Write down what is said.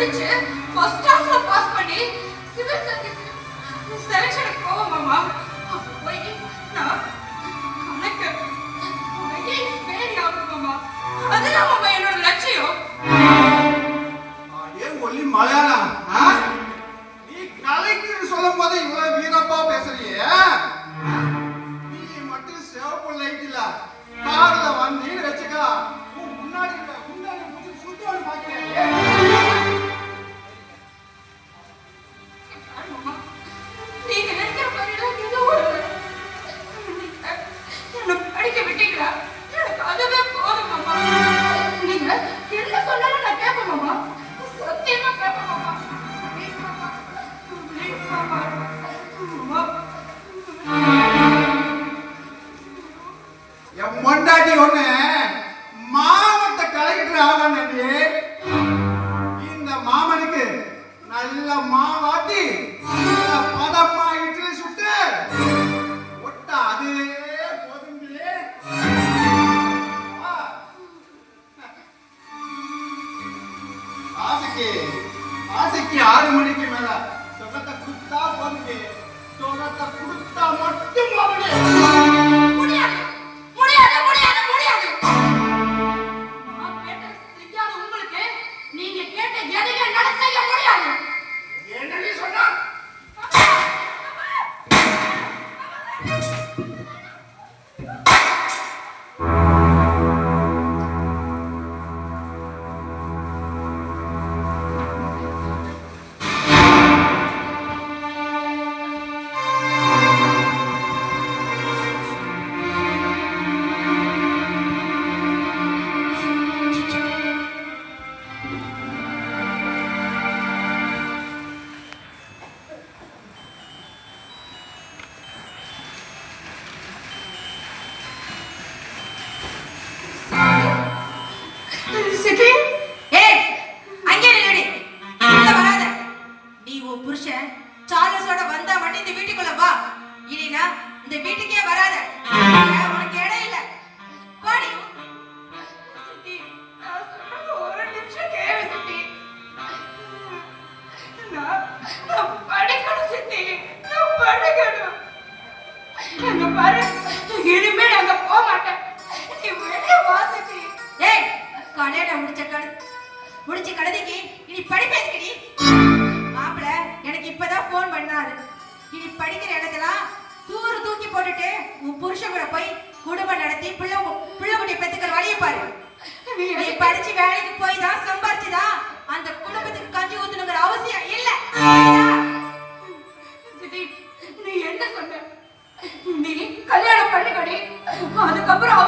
படிச்சு ஃபர்ஸ்ட் கிளாஸ்ல பாஸ் பண்ணி சிவில் சர்வீஸ் செலக்ஷனுக்கு போவோம் மாமா? போய் நான் கணக்கு ஐஏஎஸ் ஆகும் மாமா அதுதான் மாமா என்னோட லட்சியம். அடே ஒல்லி மலையாளம்? நீ கலைக்குன்னு சொல்லும் போதே இவ்வளவு பொண்டாட்டி மாவட்ட கலெக்டர் ஆகணும்டி இந்த மாமனுக்கு நல்ல மாவாட்டி. புருஷன் சார்லஸோட வந்தா மட்டும் இந்த வீட்டுக்குள்ள வா. இல்லைனா இந்த வீட்டுக்கே வராத. உனக்கு இடம் இல்ல. பாடி. சித்தி ஒரு நிமிஷம் கேளு சித்தி. நான் படிக்கணும் சித்தி. நான் படிக்கணும். அங்க பாரு. இனிமே நாங்க போக மாட்டேன். நீ வெளியே வா சித்தி. ஏய் கல்யாணம் முடிச்ச கடு முடிச்ச கழுதைக்கு இனி படிப்பேன் இப்பதான் போன் பண்ணாரு. இனி படிக்கிற இடத்துல தூர் தூக்கி போட்டுட்டு உன் புருஷன் கூட போய் குடும்பம் நடத்தி பிள்ளை பிள்ளை குட்டி பெத்துக்கிற வழியை பாரு. நீ படிச்சு வேலைக்கு போய் தான் சம்பாரிச்சுதான் அந்த குடும்பத்துக்கு கஞ்சி ஊத்தணுங்கிற அவசியம் இல்ல. நீ என்ன சொன்ன? நீ கல்யாணம் பண்ணிக்கடி. அதுக்கப்புறம்